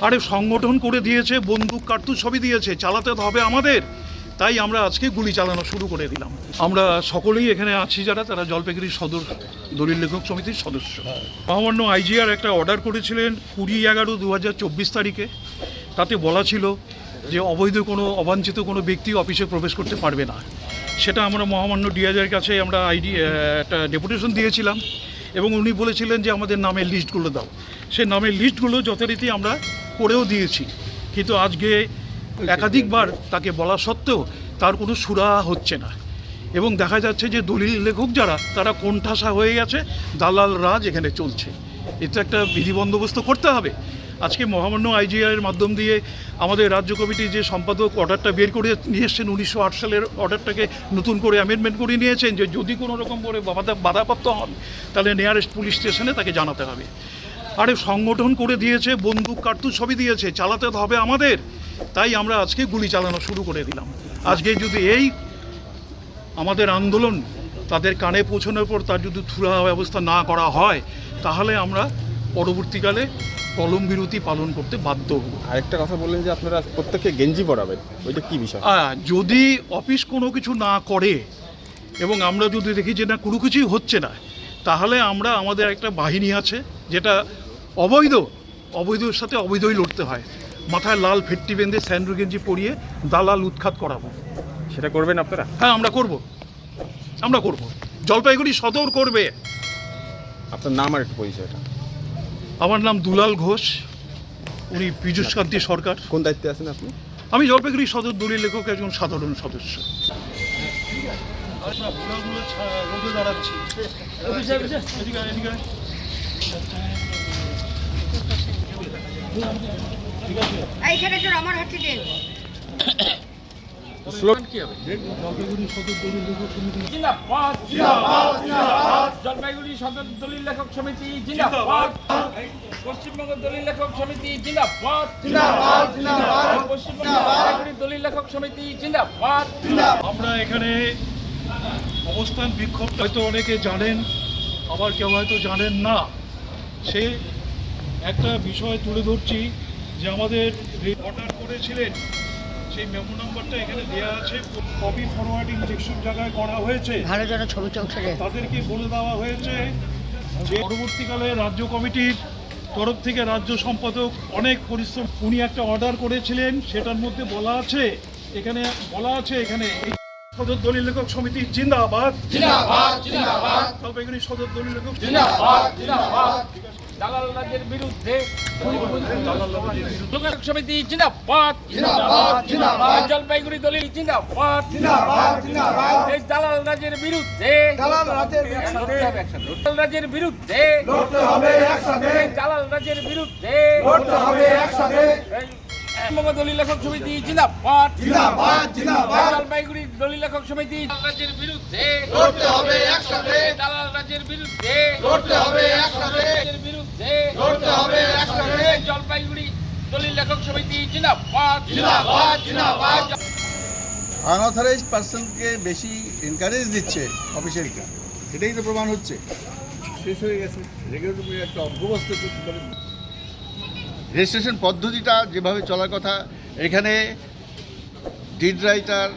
আরে সংগঠন করে দিয়েছে, বন্দুক, কার্তুজ সবই দিয়েছে, চালাতে হবে আমাদের। তাই আমরা আজকে গুলি চালানো শুরু করে দিলাম। আমরা সকলেই এখানে আছি যারা, তারা জলপাইগুড়ি সদর, দলিল লেখক সমিতির সদস্য। মহামান্য আইজিআর একটা অর্ডার করেছিলেন কুড়ি এগারো দু তারিখে। তাতে বলা ছিল যে অবৈধ কোনো, অবাঞ্ছিত কোনো ব্যক্তি অফিসে প্রবেশ করতে পারবে না। সেটা আমরা মহামান্য ডিআইজের কাছে আমরা আইডি একটা ডেপুটেশন দিয়েছিলাম। এবং উনি বলেছিলেন যে আমাদের নামের লিস্টগুলো দাও। সে নামের লিস্টগুলো যথারীতি আমরা করেও দিয়েছি। কিন্তু আজকে একাধিকবার তাকে বলা সত্ত্বেও তার কোনো সুরা হচ্ছে না। এবং দেখা যাচ্ছে যে দলিল লেখক যারা, তারা কোণঠাসা হয়ে গেছে, দালাল রাজ এখানে চলছে। এটা একটা বিধি বন্দোবস্ত করতে হবে। আজকে মহামান্য আইজিআইয়ের মাধ্যম দিয়ে আমাদের রাজ্য কমিটির যে সম্পাদক অর্ডারটা বের করে নিয়ে এসছেন, উনিশশো আট সালের অর্ডারটাকে নতুন করে অ্যামেন্ডমেন্ট করে নিয়েছেন যে যদি কোনো রকম করে বাধা বাধাপ্রাপ্ত হন, তাহলে নিয়ারেস্ট পুলিশ স্টেশনে তাকে জানাতে হবে। আরে সংগঠন করে দিয়েছে বন্দুক কার্তুজ সবই দিয়েছে চালাতে তো হবে আমাদের। তাই আমরা আজকে গুলি চালানো শুরু করে দিলাম। আজকে যদি এই আমাদের আন্দোলন তাদের কানে পৌঁছানোর পর তার যদি থুরা ব্যবস্থা না করা হয় তাহলে আমরা পরবর্তীকালে কলম বিরতি পালন করতে বাধ্য হব। আরেকটা কথা বললেন যে আপনারা প্রত্যেককে গেঞ্জি পরাবেন ওইটা কি বিষয়? যদি অফিস কোনো কিছু না করে এবং আমরা যদি দেখি যে না কোনো কিছুই হচ্ছে না তাহলে আমরা আমাদের একটা বাহিনী আছে যেটা অবৈধ অবৈধের সাথে অবৈধই লড়তে হয়। মাথায় লাল ফেট্টি বেঁধে স্যান্ড্রু গেঞ্জি পরিয়ে দালাল উৎখাত করাবো। সেটা করবেন আপনারা? হ্যাঁ আমরা করব। আমরা করব। জলপাইগুড়ি সদর করবে। আপনার নাম আর একটু পরিচয়টা। আমার নাম দুলাল ঘোষ। উনি পীযুষ কান্তি সরকার। কোন দায়িত্বে আছেন আপনি? আমি জলপাইগুড়ি সদর দলীয় লেখক একজন সাধারণ সদস্য। দাঁড়াচ্ছি এইখানে একটু আমার হাতে দেন স্লোগান জলপাইগুড়ি সদর দলীয় লেখক সমিতি জিন্দাবাদ। জিন্দাবাদ। জলপাইগুড়ি সদর দলিল লেখক সমিতি জিন্দাবাদ। পশ্চিমবঙ্গ দলিল লেখক সমিতি জিন্দাবাদ। জিন্দাবাদ জিন্দাবাদ। পশ্চিমবঙ্গ দলিল লেখক সমিতি জিন্দাবাদ। আমরা এখানে অবস্থান বিক্ষোভ হয়তো অনেকে জানেন আবার কেউ হয়তো জানেন না সে একটা বিষয় তুলে ধরছি যে আমাদের অর্ডার করেছিলেন সেই মেমো নাম্বারটা এখানে দেওয়া আছে। কপি ফরওয়ার্ডিং যেসব জায়গায় করা হয়েছে। ভালো যেন ছবিটা উঠে তাদেরকে বলে দেওয়া হয়েছে যে পরবর্তীকালে রাজ্য কমিটির তরফ থেকে রাজ্য সম্পাদক অনেক পরিশ্রম উনি একটা অর্ডার করেছিলেন সেটার মধ্যে বলা আছে এখানে বলা আছে এখানে এই সদর দলিল লেখক সমিতি জিন্দাবাদ। জিন্দাবাদ জিন্দাবাদ। জলপাইগুড়ি সদর দলিল লেখক জিন্দাবাদ জিন্দাবাদ। বিরুদ্ধে সমিতি জিন্দাবাদ। জলপাইগুড়ি দলিল জিন্দাবাদ। এই দালাল রাজের বিরুদ্ধে দালাল রাজের বিরুদ্ধে রাজের বিরুদ্ধে লেখক সমিতি জিন্দাবাদ। জিন্দাবাদ জিন্দাবাদ। জলপাইগুড়ি দলিল লেখক সমিতি রাজের বিরুদ্ধে লড়তে হবে একসাথে। দালাল রাজের বিরুদ্ধে লড়তে হবে একসাথে। হবে জলপাইগুড়ি দলিল লেখক সমিতি জিন্দাবাদ। জিন্দাবাদ জিন্দাবাদ। আনঅথরাইজ পার্সনকে বেশি এনকারেজ দিচ্ছে অফিসিয়ালটা এটাই তো প্রমাণ হচ্ছে। শেষ হয়ে গেছে। রেগুলেটরি একটা পারে রেজিস্ট্রেশন পদ্ধতিটা যেভাবে চলার কথা এখানে ডিড রাইটার